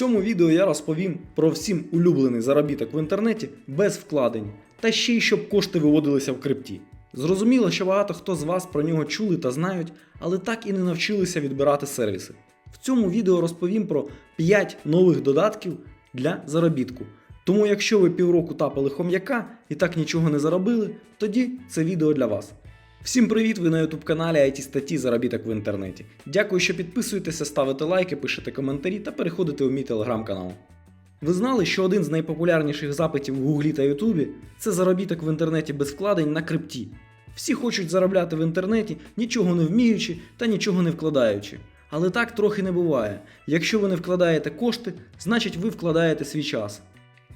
цьому відео я розповім про всім улюблений заробіток в інтернеті без вкладень, та ще й щоб кошти виводилися в крипті. Зрозуміло, що багато хто з вас про нього чули та знають, але так і не навчилися відбирати сервіси. В цьому відео розповім про 5 нових додатків для заробітку. Тому якщо ви півроку тапали хом'яка і так нічого не заробили, тоді це відео для вас. Всім привіт! Ви на YouTube каналі IT статті Заробіток в інтернеті. Дякую, що підписуєтеся, ставите лайки, пишете коментарі та переходите у мій телеграм-канал. Ви знали, що один з найпопулярніших запитів в Гуглі та Ютубі це заробіток в інтернеті без вкладень на крипті. Всі хочуть заробляти в інтернеті, нічого не вміючи та нічого не вкладаючи. Але так трохи не буває. Якщо ви не вкладаєте кошти, значить ви вкладаєте свій час.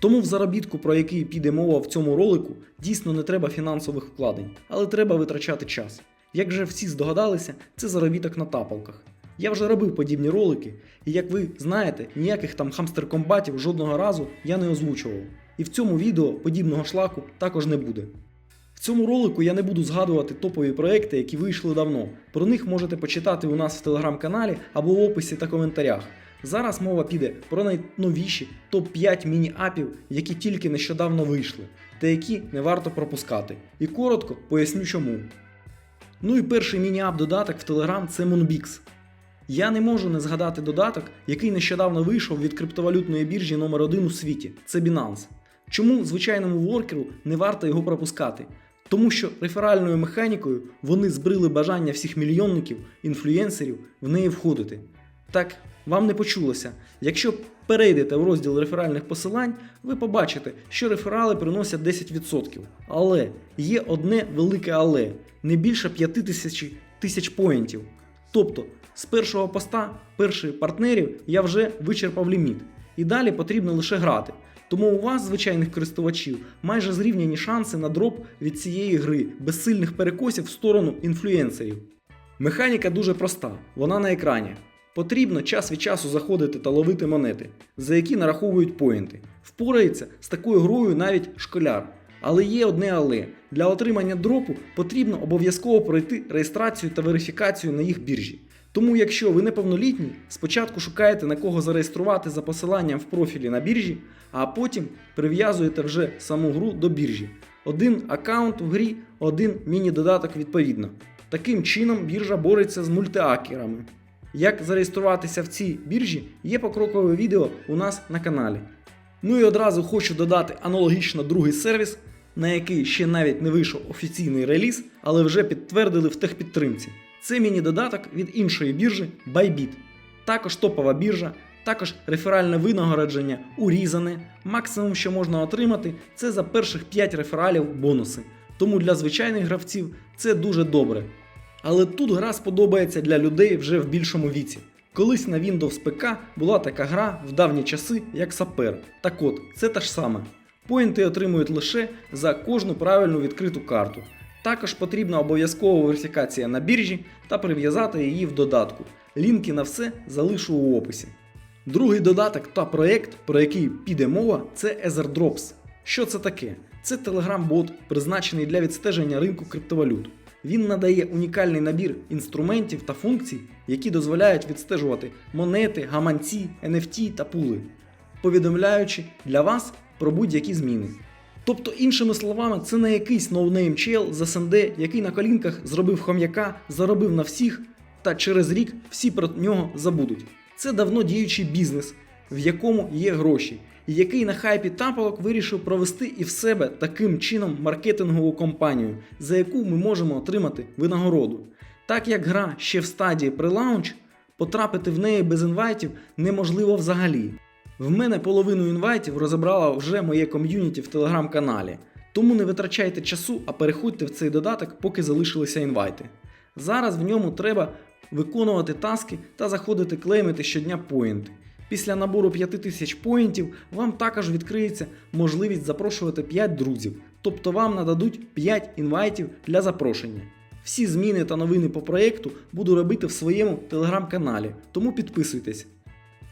Тому в заробітку, про який піде мова в цьому ролику, дійсно не треба фінансових вкладень, але треба витрачати час. Як вже всі здогадалися, це заробіток на тапалках. Я вже робив подібні ролики, і як ви знаєте, ніяких там хамстер-комбатів жодного разу я не озвучував. І в цьому відео подібного шлаку також не буде. В цьому ролику я не буду згадувати топові проекти, які вийшли давно. Про них можете почитати у нас в телеграм-каналі або в описі та коментарях. Зараз мова піде про найновіші топ-5 міні-апів, які тільки нещодавно вийшли, та які не варто пропускати. І коротко поясню чому. Ну і перший міні-ап додаток в Telegram це Moonbix. Я не можу не згадати додаток, який нещодавно вийшов від криптовалютної біржі номер 1 у світі це Binance. Чому звичайному воркеру не варто його пропускати? Тому що реферальною механікою вони збрили бажання всіх мільйонників, інфлюєнсерів в неї входити. Так, вам не почулося. Якщо перейдете в розділ реферальних посилань, ви побачите, що реферали приносять 10%. Але є одне велике але не більше 5 тисяч тисяч поінтів. Тобто, з першого поста перших партнерів я вже вичерпав ліміт. І далі потрібно лише грати. Тому у вас, звичайних користувачів, майже зрівняні шанси на дроп від цієї гри без сильних перекосів в сторону інфлюенсерів. Механіка дуже проста, вона на екрані. Потрібно час від часу заходити та ловити монети, за які нараховують поінти. Впорається з такою грою навіть школяр. Але є одне але. Для отримання дропу потрібно обов'язково пройти реєстрацію та верифікацію на їх біржі. Тому, якщо ви неповнолітні, спочатку шукаєте на кого зареєструвати за посиланням в профілі на біржі, а потім прив'язуєте вже саму гру до біржі. Один аккаунт в грі, один міні-додаток відповідно. Таким чином біржа бореться з мультиакерами. Як зареєструватися в цій біржі, є покрокове відео у нас на каналі. Ну і одразу хочу додати аналогічно другий сервіс, на який ще навіть не вийшов офіційний реліз, але вже підтвердили в техпідтримці. Це міні-додаток від іншої біржі Bybit. Також топова біржа, також реферальне винагородження урізане. Максимум, що можна отримати, це за перших 5 рефералів бонуси. Тому для звичайних гравців це дуже добре. Але тут гра сподобається для людей вже в більшому віці. Колись на Windows ПК була така гра в давні часи, як Сапер. Так от, це те ж саме. Поінти отримують лише за кожну правильну відкриту карту. Також потрібна обов'язкова верифікація на біржі та прив'язати її в додатку. Лінки на все залишу у описі. Другий додаток та проєкт, про який піде мова, це EtherDrops. Що це таке? Це телеграм-бот, призначений для відстеження ринку криптовалют. Він надає унікальний набір інструментів та функцій, які дозволяють відстежувати монети, гаманці, NFT та пули, повідомляючи для вас про будь-які зміни. Тобто, іншими словами, це не якийсь ноунейм чел з СНД, який на колінках зробив хом'яка, заробив на всіх, та через рік всі про нього забудуть. Це давно діючий бізнес, в якому є гроші, який на хайпі тапалок вирішив провести і в себе таким чином маркетингову кампанію, за яку ми можемо отримати винагороду. Так як гра ще в стадії прелаунч, потрапити в неї без інвайтів неможливо взагалі. В мене половину інвайтів розібрала вже моє ком'юніті в телеграм-каналі. Тому не витрачайте часу, а переходьте в цей додаток, поки залишилися інвайти. Зараз в ньому треба виконувати таски та заходити клеймити щодня поінти. Після набору 5000 поінтів вам також відкриється можливість запрошувати 5 друзів, тобто вам нададуть 5 інвайтів для запрошення. Всі зміни та новини по проєкту буду робити в своєму телеграм-каналі, тому підписуйтесь.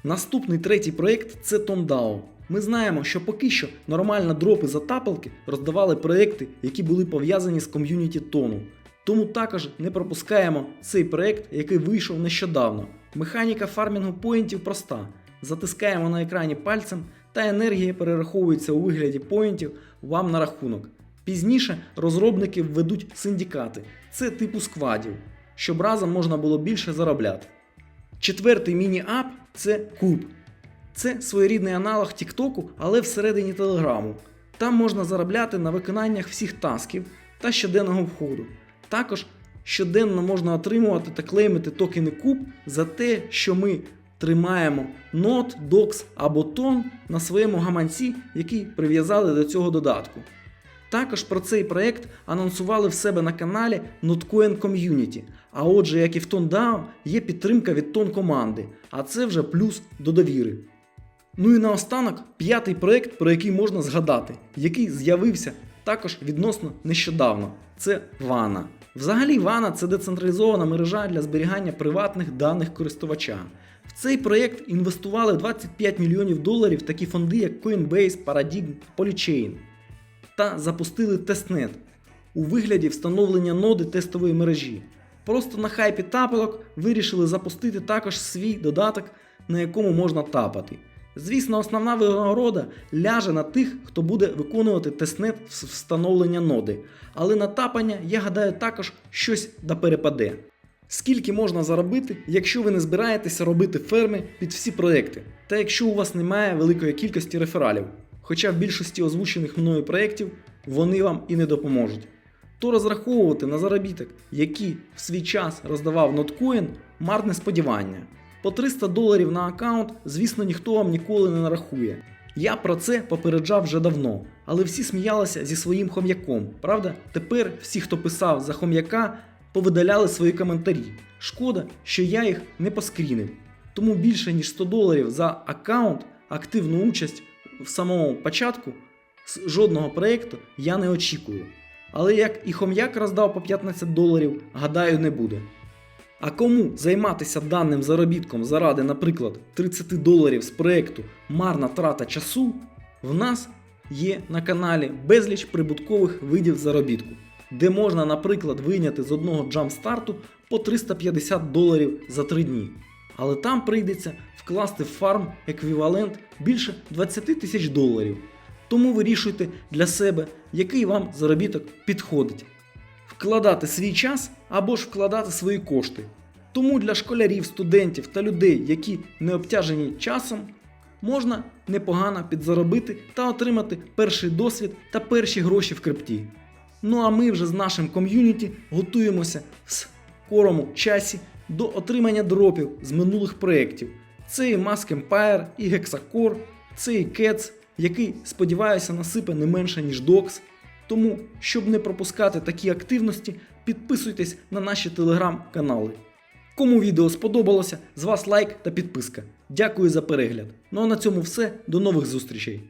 Наступний третій проєкт це TonDAO. Ми знаємо, що поки що нормально дропи за тапалки роздавали проєкти, які були пов'язані з ком'юніті тону. Тому також не пропускаємо цей проєкт, який вийшов нещодавно. Механіка фармінгу поінтів проста. Затискаємо на екрані пальцем, та енергія перераховується у вигляді поінтів вам на рахунок. Пізніше розробники введуть синдикати, це типу сквадів, щоб разом можна було більше заробляти. Четвертий міні-ап це Куб. Це своєрідний аналог Тіктоку, але всередині Телеграму. Там можна заробляти на виконаннях всіх тасків та щоденного входу. Також щоденно можна отримувати та клеймити токени куб за те, що ми тримаємо нот, докс або тон на своєму гаманці, який прив'язали до цього додатку. Також про цей проект анонсували в себе на каналі Notcoin Community. А отже, як і в ToneDAO, є підтримка від тон команди, а це вже плюс до довіри. Ну і наостанок п'ятий проект, про який можна згадати, який з'явився також відносно нещодавно. Це Вана. Взагалі, Вана це децентралізована мережа для зберігання приватних даних користувача. В цей проєкт інвестували 25 мільйонів доларів такі фонди, як Coinbase, Paradigm, Polychain. Та запустили тестнет у вигляді встановлення ноди тестової мережі. Просто на хайпі тапалок вирішили запустити також свій додаток, на якому можна тапати. Звісно, основна винагорода ляже на тих, хто буде виконувати тестнет з встановлення ноди. Але на тапання, я гадаю, також щось да перепаде. Скільки можна заробити, якщо ви не збираєтеся робити ферми під всі проекти, та якщо у вас немає великої кількості рефералів, хоча в більшості озвучених мною проєктів вони вам і не допоможуть. То розраховувати на заробіток, який в свій час роздавав Notcoin, марне сподівання. По 300 доларів на аккаунт, звісно, ніхто вам ніколи не нарахує. Я про це попереджав вже давно, але всі сміялися зі своїм хом'яком. Правда, тепер всі, хто писав за хом'яка, повидаляли свої коментарі. Шкода, що я їх не поскрінив. Тому більше ніж 100 доларів за аккаунт, активну участь в самому початку з жодного проєкту я не очікую. Але як і хом'як роздав по 15 доларів, гадаю, не буде. А кому займатися даним заробітком заради, наприклад, 30 доларів з проєкту марна трата часу, в нас є на каналі безліч прибуткових видів заробітку, де можна, наприклад, вийняти з одного джамстарту по 350 доларів за 3 дні. Але там прийдеться вкласти в фарм еквівалент більше 20 тисяч доларів. Тому вирішуйте для себе, який вам заробіток підходить вкладати свій час або ж вкладати свої кошти. Тому для школярів, студентів та людей, які не обтяжені часом, можна непогано підзаробити та отримати перший досвід та перші гроші в крипті. Ну а ми вже з нашим ком'юніті готуємося в скорому часі до отримання дропів з минулих проєктів. Це і Mask Empire, і Hexacore, це і Cats, який, сподіваюся, насипе не менше, ніж Docs. Тому, щоб не пропускати такі активності, підписуйтесь на наші телеграм-канали. Кому відео сподобалося, з вас лайк та підписка. Дякую за перегляд. Ну а на цьому все. До нових зустрічей!